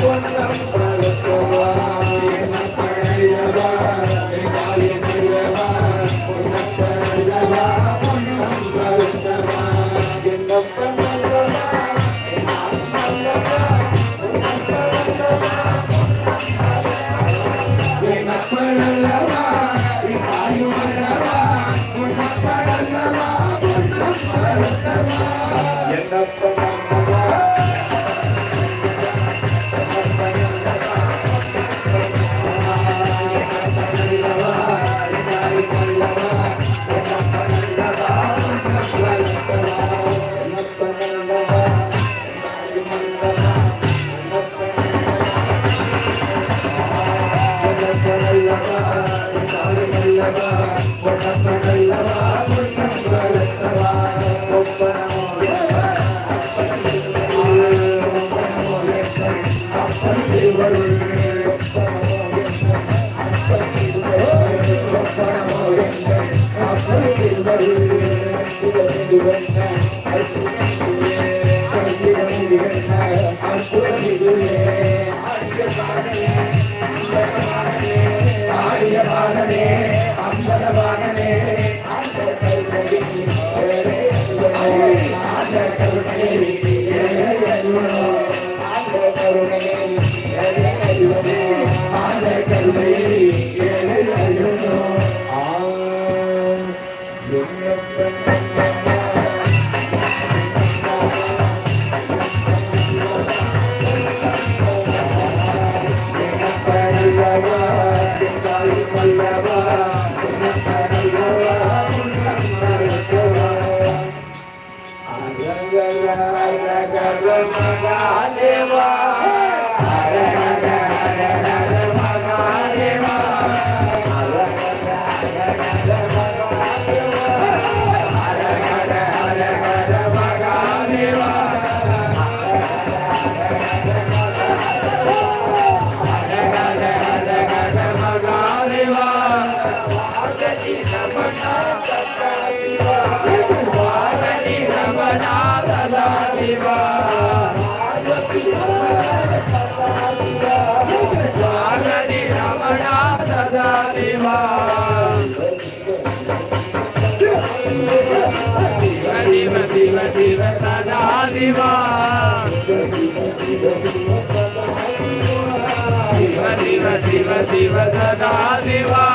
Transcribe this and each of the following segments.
Aguantar para Sadashiva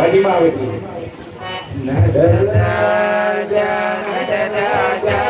Mahimavathi Nataraja Nataraja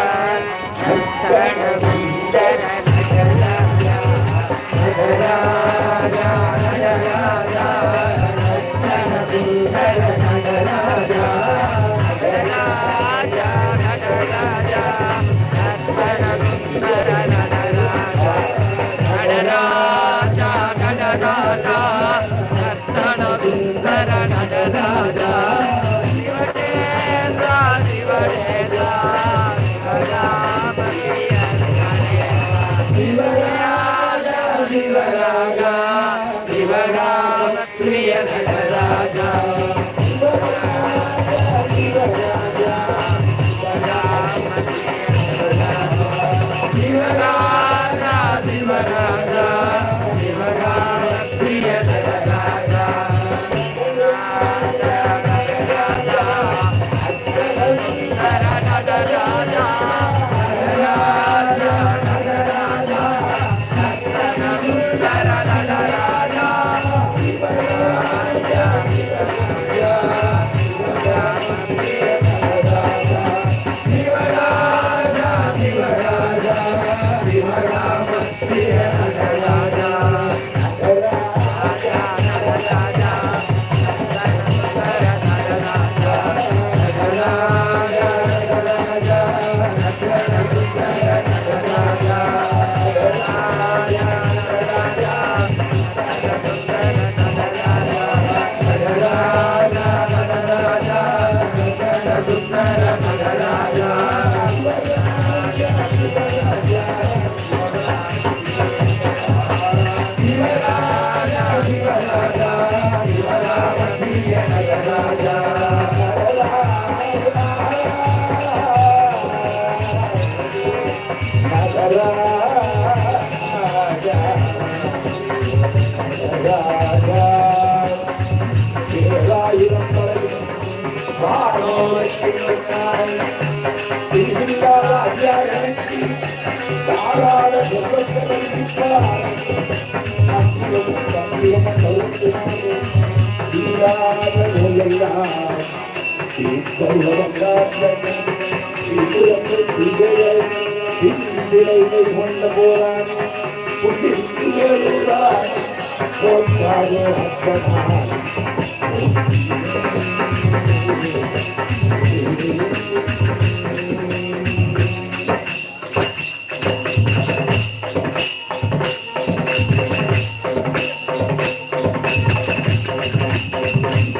Shiva Raga, Shiva Raga, Priya Raga. கொண்ட போரான் போற்றாதே அப்பனா Thank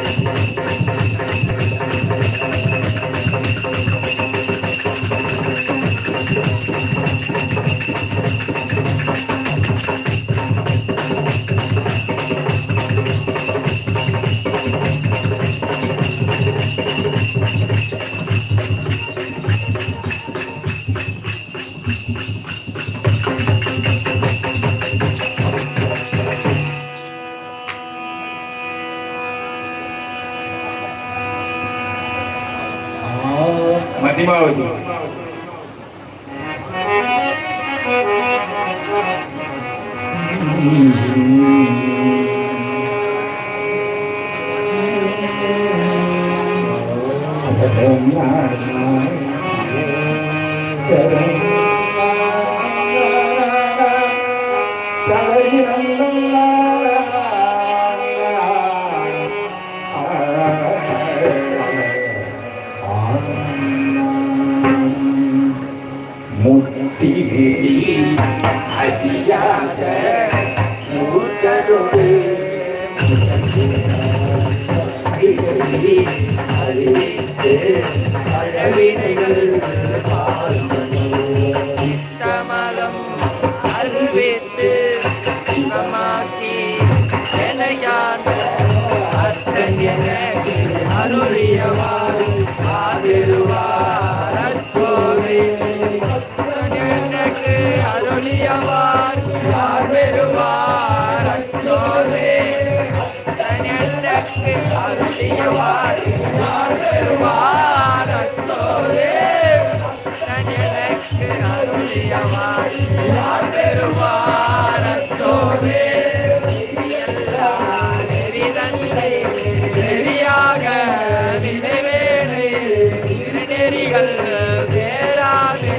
you. Amém. அறிவித்து அழவினைகள் தமலம் அறிவித்து சமாக்கி எனையான் அத்தன் எனக்கு அருளியவாறு ஆதிருவார். அச்சோவே எனக்கு அருளியவார் ஆர்வெருவார் மன்னக்கு அருளியவாறு. பெருமாறத்தோடு எனக்கு அருளியவாறு. பெருமாறத்தோடு நினைவேறு நெறிகள் பேராமே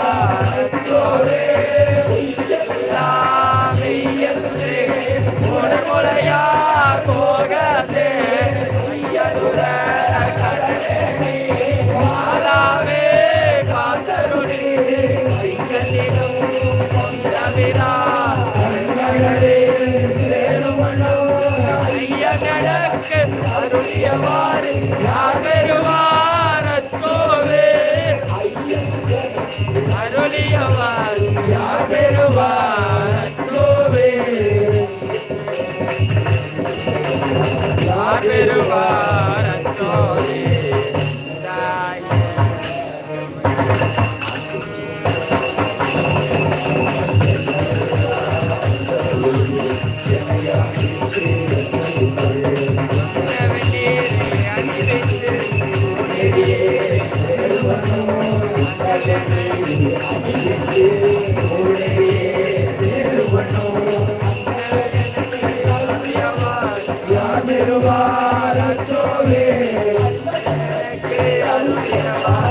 Bye.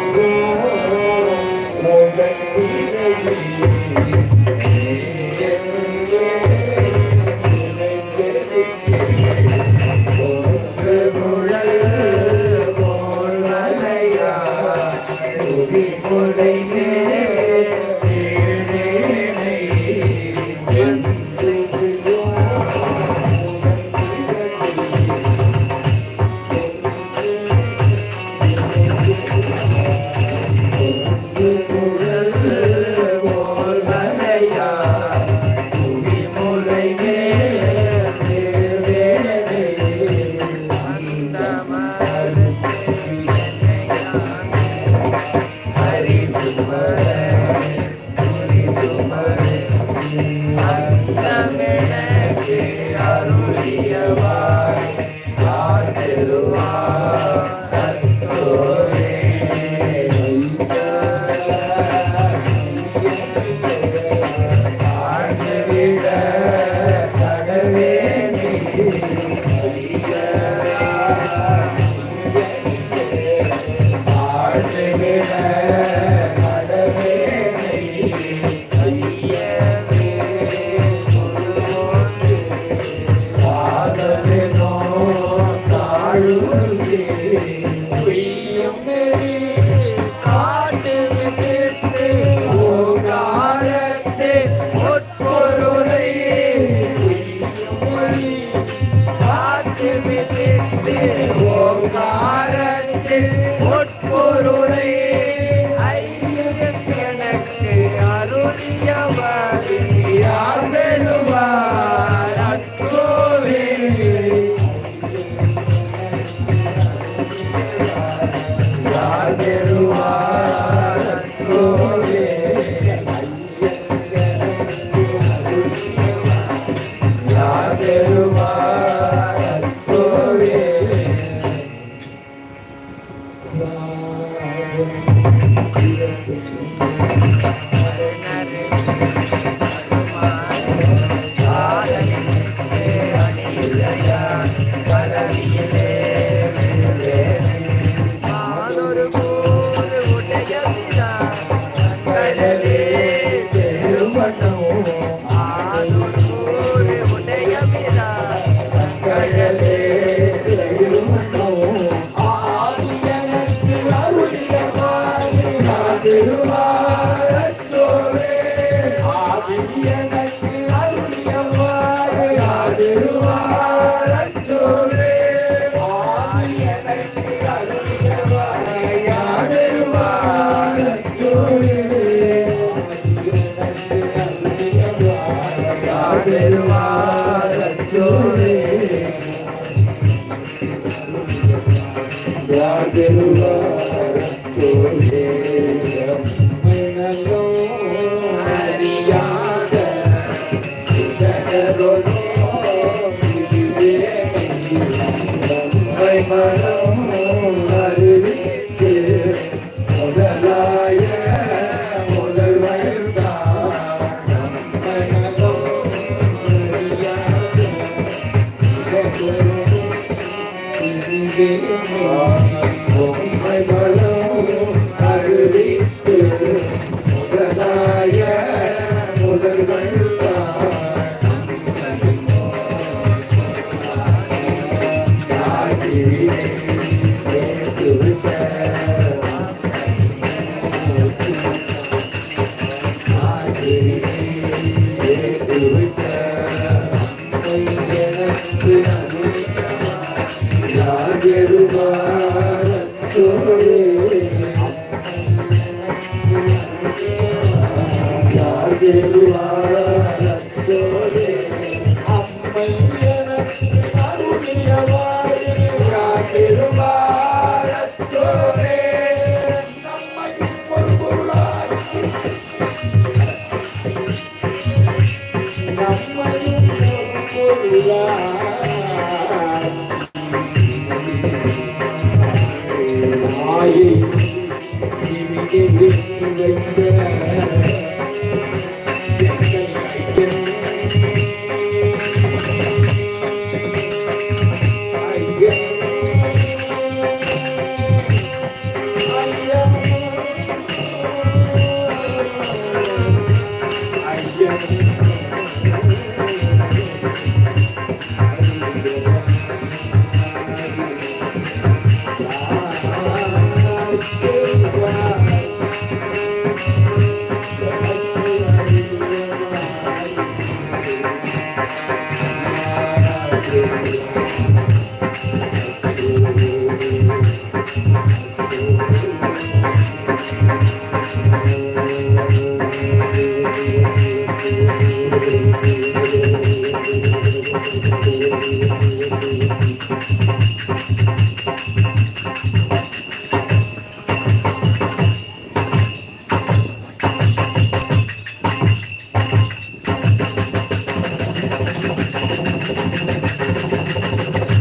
Deus. வைத்த